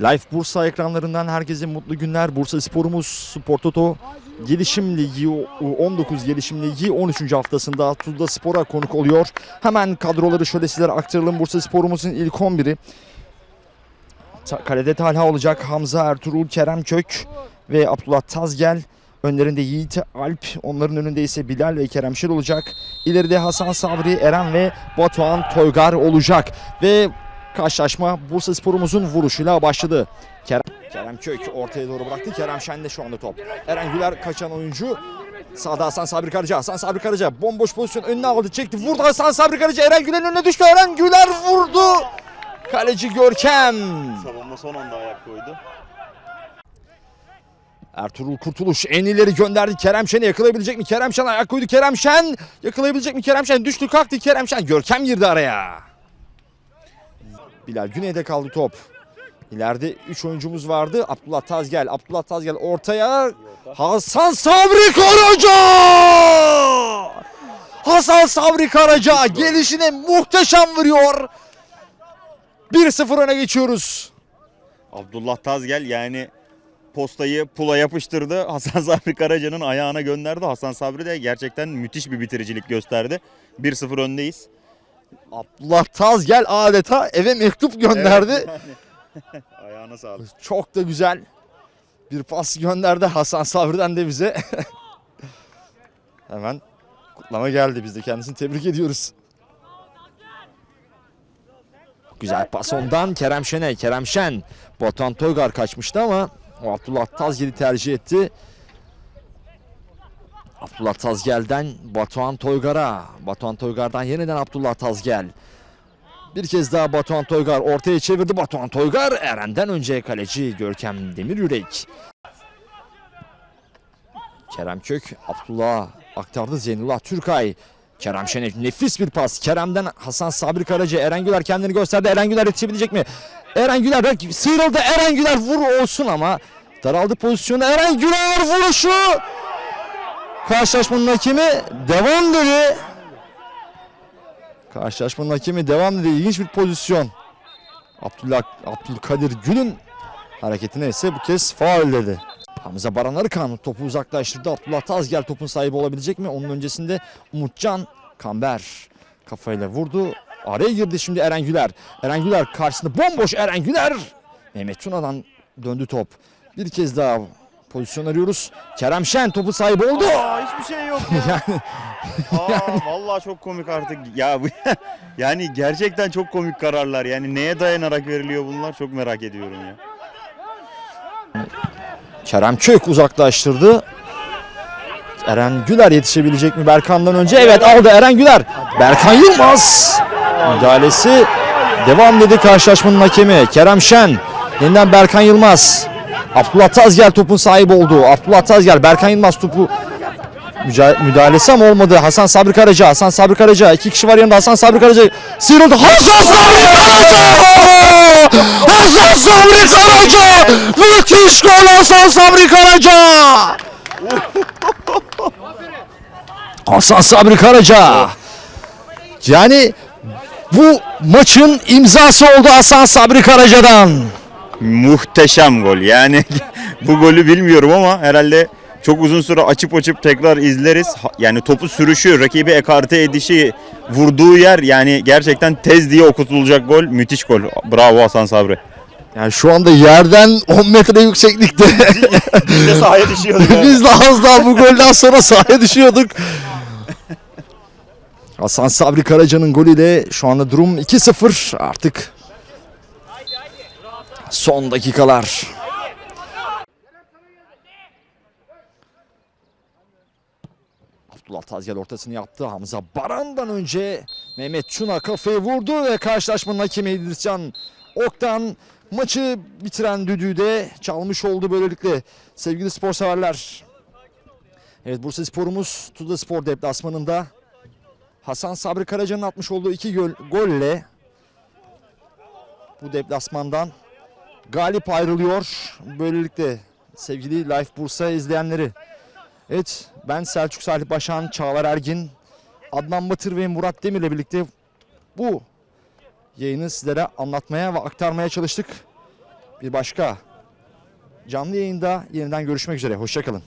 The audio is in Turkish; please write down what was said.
Live Bursa ekranlarından herkese mutlu günler. Bursa Sporumuz Spor Toto Gelişim Ligi 19 Gelişim Ligi 13. haftasında Tuzla Spor'a konuk oluyor. Hemen kadroları şöyle sizlere aktaralım. Bursa Sporumuzun ilk 11'i Ta- Kalede Talha olacak. Hamza Ertuğrul, Kerem Kök ve Abdullah Tazgel. Önlerinde Yiğit Alp, onların önünde ise Bilal ve Kerem Şir olacak. İleride Hasan Sabri, Eren ve Batuhan Toygar olacak. Ve karşılaşma Bursa Sporumuzun vuruşuyla başladı. Kerem, Kerem Kök ortaya doğru bıraktı. Kerem Şen de şu anda top. Eren Güler kaçan oyuncu. Sağda Hasan Sabri Karaca. Hasan Sabri Karaca bomboş pozisyon önüne aldı. Çekti. Vurdu Hasan Sabri Karaca. Eren Güler'in önüne düştü. Eren Güler vurdu. Kaleci Görkem. Savunma son anda ayak koydu. Ertuğrul Kurtuluş en ileri gönderdi. Kerem Şen'i yakalayabilecek mi? Kerem Şen ayak koydu. Kerem Şen yakalayabilecek mi? Kerem Şen düştü kalktı. Kerem Şen Görkem girdi araya. Bilal Güney'de kaldı top. İleride 3 oyuncumuz vardı. Abdullah Tazgel. Abdullah Tazgel ortaya. Hasan Sabri Karaca! Hasan Sabri Karaca gelişine muhteşem vuruyor. 1-0 öne geçiyoruz. Abdullah Tazgel yani postayı pula yapıştırdı. Hasan Sabri Karaca'nın ayağına gönderdi. Hasan Sabri de gerçekten müthiş bir bitiricilik gösterdi. 1-0 öndeyiz. Abdullah Tazgel adeta eve mektup gönderdi. Evet, yani. Ayağına sağlık. Çok da güzel bir pas gönderdi Hasan Sabri'den de bize. Hemen kutlama geldi. Biz de kendisini tebrik ediyoruz. Güzel pas ondan Kerem Şen'e. Kerem Şen. Batuhan Toygar kaçmıştı ama Abdullah Tazgel'i tercih etti. Abdullah Tazgel'den Batuhan Toygar'a. Batuhan Toygar'dan yeniden Abdullah Tazgel. Bir kez daha Batuhan Toygar ortaya çevirdi. Batuhan Toygar Eren'den önce kaleci Görkem Demiryürek. Kerem Kök Abdullah aktardı Zeynullah Türkay. Kerem Şen'e nefis bir pas. Kerem'den Hasan Sabri Karaca. Eren Güler kendini gösterdi. Eren Güler yetişebilecek mi? Eren Güler belki sıyrıldı. Eren Güler vur olsun ama daraldı pozisyonu. Eren Güler vuruşu. Karşılaşmanın hakemi devam dedi. Karşılaşmanın hakemi devam dedi. İlginç bir pozisyon. Abdullah Abdülkadir Gül'ün hareketine ise bu kez faul dedi. Hamza Baran Arıkan topu uzaklaştırdı. Abdullah Tazgel topun sahibi olabilecek mi? Onun öncesinde Umutcan Kamber kafayla vurdu. Araya girdi şimdi Eren Güler. Eren Güler karşısında bomboş Eren Güler. Mehmet Tuna'dan döndü top. Bir kez daha pozisyon arıyoruz. Kerem Şen topu sahibi oldu. Aa, hiçbir şey yok ya. Aa, vallahi çok komik artık. Ya bu yani gerçekten çok komik kararlar. Yani neye dayanarak veriliyor bunlar çok merak ediyorum ya. Kerem Kök uzaklaştırdı. Eren Güler yetişebilecek mi Berkan'dan önce? Evet aldı Eren Güler. Berkan Yılmaz. Müdahalesi devam dedi karşılaşmanın hakemi. Kerem Şen. Yeniden Berkan Yılmaz. Abdullah Tazgel topun sahibi oldu. Abdullah Tazgel, Berkan Yılmaz topu müdahalesi ama olmadı. Hasan Sabri Karaca, Hasan Sabri Karaca. iki kişi var yanında Hasan Sabri Karaca. Sıyrıldı. Hasan Sabri Karaca! Hasan Sabri Karaca! Müthiş gol Hasan Sabri Karaca! Hasan Sabri Karaca. Yani bu maçın imzası oldu Hasan Sabri Karaca'dan. Muhteşem gol. Yani bu golü bilmiyorum ama herhalde çok uzun süre açıp açıp tekrar izleriz. Yani topu sürüşü, rakibi ekarte edişi, vurduğu yer yani gerçekten tez diye okutulacak gol. Müthiş gol. Bravo Hasan Sabri. Yani şu anda yerden 10 metre yükseklikte. Biz de sahaya düşüyoruz. yani. Biz de az daha bu golden sonra sahaya düşüyorduk. Hasan Sabri Karaca'nın golüyle şu anda durum 2-0 artık. Son dakikalar. Abdullah Tazgel ortasını yaptı. Hamza Baran'dan önce Mehmet Çuna kafayı vurdu ve karşılaşmanın hakemi İdriscan Oktan maçı bitiren düdüğü de çalmış oldu böylelikle. Sevgili spor severler. Evet Bursa Sporumuz Tuzla Spor deplasmanında Hasan Sabri Karaca'nın atmış olduğu iki gol, golle bu deplasmandan galip ayrılıyor. Böylelikle sevgili Life Bursa izleyenleri. Evet ben Selçuk Salih Başan, Çağlar Ergin, Adnan Batır ve Murat Demir'le birlikte bu yayını sizlere anlatmaya ve aktarmaya çalıştık. bir başka canlı yayında yeniden görüşmek üzere. Hoşçakalın.